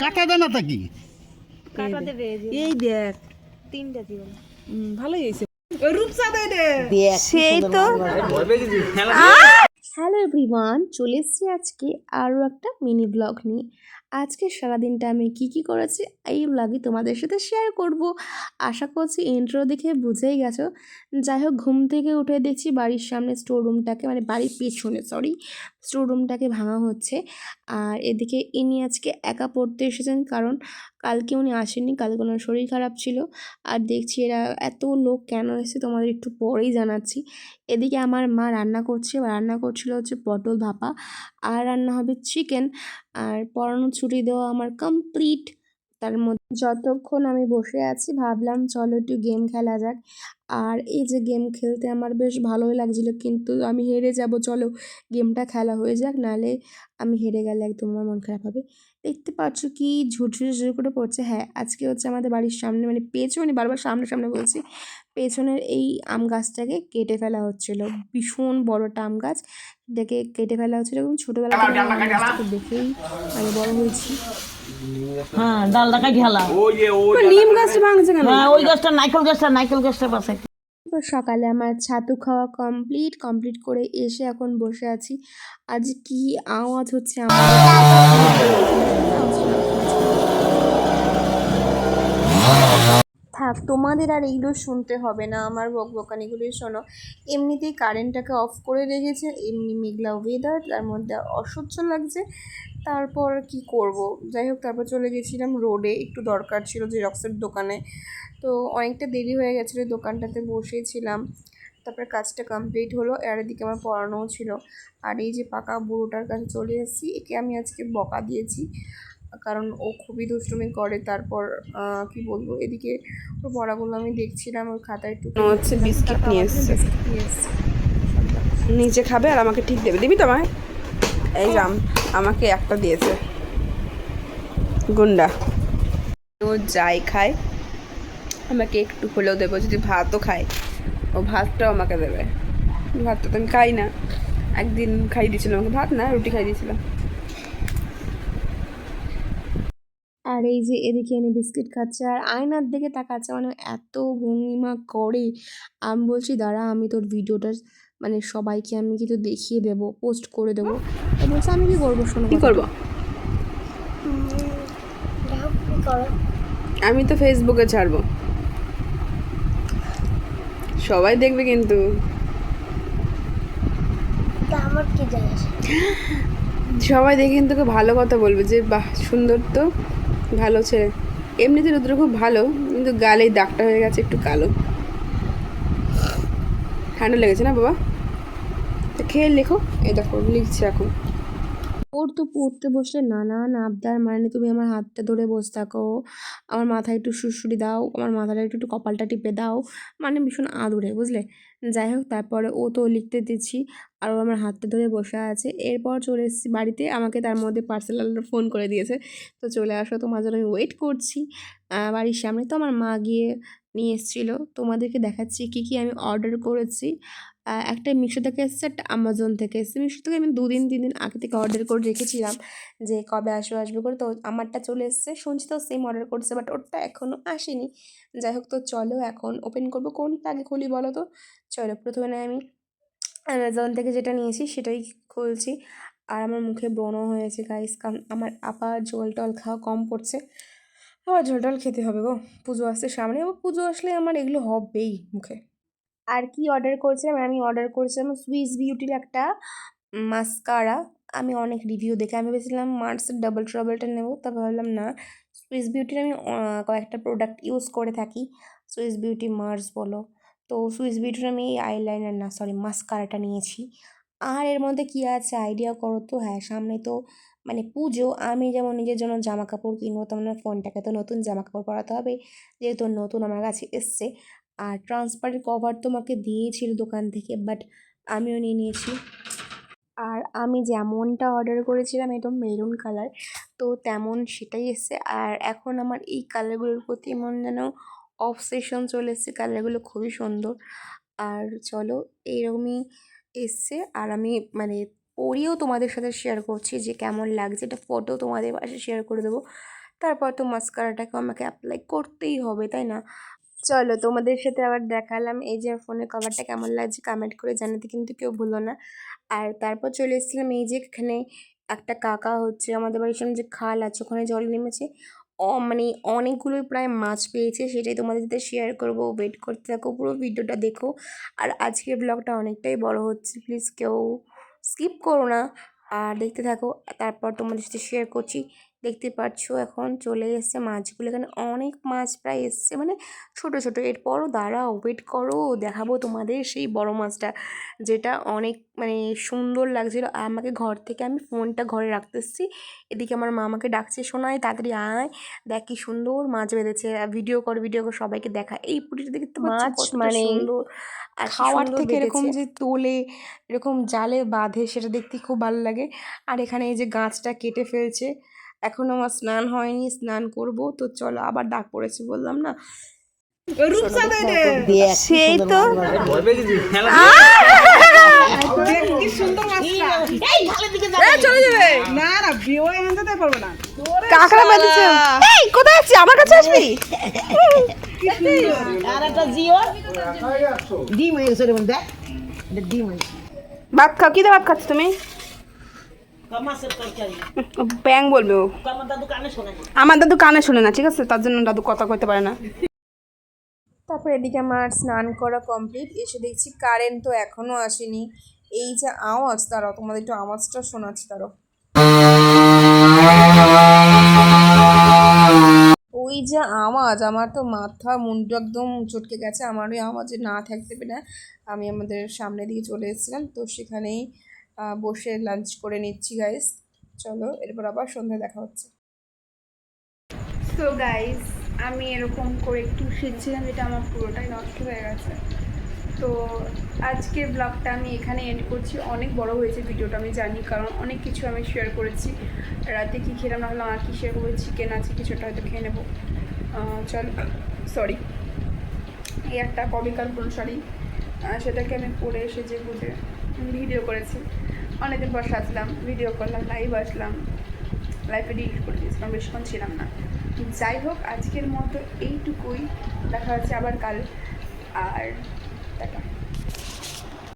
কাটা দানাটা কি? কাটা দেবে এই দেখ। তিনটা দিও ভালোই হয়েছে। সেই তো। হ্যালো এভরিওয়ান চলে এসেছি আজকে আরও একটা মিনি ব্লগ নিয়ে। আজকে সারাদিনটা আমি কি কি করেছি এই ব্লগে তোমাদের সাথে শেয়ার করব। আশা করছি ইন্ট্রো দেখে বুঝেই গেছো। যাই হোক ঘুম থেকে উঠে দেখছি বাড়ির সামনে স্টোর রুমটাকে মানে বাড়ির পেছনে সরি স্টোর রুমটাকে ভাঙা হচ্ছে। আর এদিকে ইনি আজকে একা পড়তে এসেছেন কারণ কালকে উনি আসেননি, কালকে ওনার শরীর খারাপ ছিল। আর দেখছি এরা এত লোক কেন এসেছে তোমাদের একটু পরেই জানাচ্ছি। এদিকে আমার মা রান্না করছে, রান্না করছিল হচ্ছে পটল ভাপা, আর রান্না হবে চিকেন আর পড়ানো ছুটি দেওয়া আমার কমপ্লিট তার মধ্যে যতক্ষণ আমি বসে আছি, ভাবলাম চলো একটু গেম খেলা যাক। আর এই যে গেম খেলতে আমার বেশ ভালোই লাগছিল, কিন্তু আমি হেরে যাব, চলো গেমটা খেলা হয়ে যাক নাহলে আমি হেরে গেলে একদম আমার মন খারাপ হবে। দেখতে পাচ্ছ কি ঝুটঝুটে ঝুরে করে পড়ছে। হ্যাঁ আজকে হচ্ছে আমাদের বাড়ির সামনে মানে পেছনে বারবার সামনে সামনে বলছি পেছনের এই আম গাছটাকে কেটে ফেলা হচ্ছিল। ভীষণ বড়টা আম গাছ। এটাকে কেটে ফেলা হচ্ছিল এবং ছোটোবেলা থেকে আমি আম গাছটাকে দেখেই মানে বড় হয়েছি। হ্যাঁ নিম গাছটা ভাঙছে কেন? হ্যাঁ ওই গাছটা নাইকল গাছটা নাইকল গাছটা পাশে। তো সকালে আমার ছাতু খাওয়া কমপ্লিট কমপ্লিট করে এসে এখন বসে আছি। আজ কি আওয়াজ হচ্ছে আমার? থাক, তোমাদের আর এইগুলো শুনতে হবে না। আমার বক বকানিগুলোই শোনো। এমনিতেই কারেন্টটাকে অফ করে রেখেছে, এমনি মেঘলা ওয়েদার তার মধ্যে অসহ্য লাগছে। তারপর কি করব? যাই হোক, তারপর চলে গেছিলাম রোডে একটু দরকার ছিল জেরক্সের দোকানে। তো অনেকটা দেরি হয়ে গেছিল দোকানটাতে বসেছিলাম। তারপরে কাজটা কমপ্লিট হলো, আর এদিকে আমার পড়ানোও ছিল। আর এই যে পাকা বুড়োটার কাছে চলে এসেছি, একে আমি আজকে বকা দিয়েছি। কারণ ও খুবই দুষ্টুমি করে। তারপর কি বলব এদিকে ওর পড়াগুলো আমি দেখছিলাম ওর খাতায় একটু হচ্ছে বিস্কিট নিয়ে এসছে। নিচে খাবে আর আমাকে ঠিক দেবে। দিবি তো আমায়? এই যে আমাকে একটা দিয়েছে। গুন্ডা। ও যাই খায় আমাকে একটু হলেও দেবো যদি ভাতও খায়। ও ভাতটাও আমাকে দেবে। ভাতটা তো আমি খাই না। একদিন খাই দিয়েছিল আমাকে। ভাত না রুটি খাই দিয়েছিলাম। আর এই যে এদিকে এনে বিস্কিট খাচ্ছে আর আয়নার দিকে তাকাচ্ছে মানে এত ভঙ্গিমা করে। আমি বলছি দাঁড়া আমি তোর ভিডিওটা মানে সবাইকে আমি কিন্তু দেখিয়ে দেবো পোস্ট করে দেবো। তো বলছে আমি কি করব শোনো কি করব? আমি তো ফেসবুকে ছাড়বো। সবাই দেখবে কিন্তু। আমার কি যায় সবাই দেখে কিন্তু তোকে ভালো কথা বলবে যে বাহ সুন্দর তো। ভালো ছেলে। এমনিতে রুদ্র খুব ভালো, কিন্তু গালেই দাগটা হয়ে গেছে একটু কালো। ঠান্ডা লেগেছে না বাবা? তা খেয়ে লেখো, এই দেখো, লিখছে এখন। ওর তো পড়তে বসলে নানান আবদার মানে তুমি আমার হাতটা ধরে বসে থাকো, আমার মাথায় একটু সুড়সুড়ি দাও, আমার মাথাটা একটু একটু কপালটা টিপে দাও মানে ভীষণ আদুরে, বুঝলে? যাই হোক, তারপরে ও তো লিখতে দিচ্ছি, আর ও আমার হাতটা ধরে বসে আছে। এরপর চলে এসেছি বাড়িতে, আমাকে তার মধ্যে পার্সেল ফোন করে দিয়েছে। তো চলে আসো, তোমার জন্য আমি ওয়েট করছি। বাড়ির সামনে তো আমার মা গিয়ে নিয়ে এসেছিল। তোমাদেরকে দেখাচ্ছি কী কী আমি অর্ডার করেছি। একটা মিশো থেকে এসেছে, একটা আমাজন থেকে এসেছে। মিশো থেকে আমি দুদিন তিন দিন আগে থেকে অর্ডার করে রেখেছিলাম যে কবে আসবে আসবে করে। তো আমারটা চলে এসেছে। শুনছি তো সেম অর্ডার করছে বাট ওরটা এখনও আসেনি। যাই হোক, তো চলো এখন ওপেন করব। কোনটা আগে খুলি বলো তো? চলো, প্রথমে আমি অ্যামাজন থেকে যেটা নিয়েছি, সেটাই খুলছি। আর আমার মুখে ব্রণ হয়েছে গাইস কারণ আমার আবার জল টল খাওয়া কম পড়ছে। আবার জল টল খেতে হবে গো। পুজো আসছে সামনে, এবার পুজো আসলে আমার এগুলো হবেই মুখে। আর কি অর্ডার করেছিলাম? আমি অর্ডার করেছিলাম সুইস বিউটির একটা মাস্কারা আমি অনেক রিভিউ দেখে আমি ভেবেছিলাম মার্সের ডাবল ট্রাবলটা নেব, তা ভাবলাম না। সুইস বিউটির আমি কয়েকটা প্রোডাক্ট ইউজ করে থাকি। সুইস বিউটি মার্স বলো। তো সুইস বিউটির আমি এই আইলাইনার না সরি মাস্কারাটা নিয়েছি। আর এর মধ্যে কী আছে? আইডিয়া করো তো। হ্যাঁ সামনে তো মানে পুজো, আমি যেমন নিজের জন্য জামা কাপড় কিনবো, তেমন ফোনটাকে তো নতুন জামা কাপড় পরাতে হবে, যেহেতু নতুন আমার কাছে এসছে। আর ট্রান্সপারেন্ট কভার তোমাকে দিয়েছিল দোকান থেকে, বাট আমিও নিয়ে নিয়েছি। আর আমি যেমনটা অর্ডার করেছিলাম একদম মেরুন কালার, তো তেমন সেটাই এসছে। আর এখন আমার এই কালারগুলোর প্রতি এমন যেন অবসেশন চলে এসছে, কালারগুলো খুবই সুন্দর। আর চলো, এইরকমই এসছে। আর আমি মানে পরিয়েও তোমাদের সাথে শেয়ার করছি যে কেমন লাগছে। এটা ফটো তোমাদের পাশে শেয়ার করে দেবো। তারপর তো মাস্কারাটাকে আমাকে অ্যাপ্লাই করতেই হবে, তাই না? চলো তোমাদের সাথে আবার দেখালাম এই যে ফোনের কভারটা কেমন লাগছে কমেন্ট করে জানাতে কিন্তু কেউ ভুলো না। আর তারপর চলে এসেছিলাম এই যে এখানে একটা কাকা হচ্ছে, আমাদের বাড়ির সামনে যে খাল আছে, ওখানে জল নেমেছে। মানে অনেকগুলোই প্রায় মাছ পেয়েছে, সেটাই তোমাদের সাথে শেয়ার করব। ওয়েট করতে থাকো, পুরো ভিডিওটা দেখো। আর আজকের ব্লগটা অনেকটাই বড় হচ্ছে প্লিজ কেউ স্কিপ করো না। আর দেখতে থাকো তারপর তোমাদের সাথে শেয়ার করছি। দেখতে পাচ্ছ এখন চলে এসছে মাছগুলো। এখানে অনেক মাছ প্রায় এসছে মানে ছোট ছোট। এরপরও দাঁড়াও ওয়েট করো দেখাবো তোমাদের সেই বড় মাছটা যেটা অনেক মানে সুন্দর লাগছিল। আমাকে ঘর থেকে আমি ফোনটা ঘরে রাখতে এসেছি। এদিকে আমার মা আমাকে ডাকছে শোনায় তাড়াতাড়ি আয়। দেখ কি সুন্দর মাছ বেঁধেছে। ভিডিও কর ভিডিও কর সবাইকে দেখা। এই পুটিটা দেখতে মাছ মানে সুন্দর। খাওয়ার থেকে এরকম যে তোলে এরকম জালে বাঁধে সেটা দেখতে খুব ভালো লাগে। আর এখানে এই যে গাছটা কেটে ফেলছে এখনও আমার স্নান হয়নি স্নান করব। তো চলো আবার ডাক পড়েছে বললাম না। সেই তো। চলে না না বিয়ে আনতে পারব না। কাঁকড়া বেঁধেছে। এই কোথায় আছিস? আমার কাছে আসবি? ভাত খাও। কি ভাত খাচ্ছ তুমি? ব্যাং বলবে ও। আমার দাদু কানে শোনে না। আমার দাদু কানে শুনে না ঠিক আছে? তার জন্য দাদু কথা কইতে পারে না। তারপর এদিকে আমার স্নান করা কমপ্লিট। এসে দেখছি কারেন্ট তো এখনও আসেনি। এই যে আওয়াজ তারও তোমাদের একটু আওয়াজটা শোনাচ্ছি তারও ওই যে আওয়াজ আমার তো মাথা মুন্ডু একদম চটকে গেছে। আমার ওই আওয়াজে না থাকতে পেরে আমি আমাদের সামনের দিকে চলে এসেছিলাম। তো সেখানেই বসে লাঞ্চ করে নিচ্ছি গাইস চলো এরপর আবার সন্ধ্যায় দেখা হচ্ছে। সো গাইস আমি এরকম করে একটু শিখছিলাম যেটা আমার পুরোটাই নষ্ট হয়ে গেছে। তো আজকের ব্লগটা আমি এখানে এন্ড করছি। অনেক বড় হয়েছে ভিডিওটা আমি জানি কারণ অনেক কিছু আমি শেয়ার করেছি। রাতে কী খেলাম না হলাম আর কি শেয়ার করব চিকেন আছে কিছুটা হয়তো খেয়ে নেব। চল সরি এই একটা কবিকাল পুরো আহ, সেটাকে আমি পরে এসে যে বুঝে। ভিডিও করেছি। অনেকদিন পর সাজলাম ভিডিও করলাম লাইভ আসলাম। লাইফে ডিলিট করে দিয়েছিলাম বেশিক্ষণ ছিলাম না। যাই হোক, আজকের মতো এইটুকুই। দেখা হচ্ছে আবার কাল। আর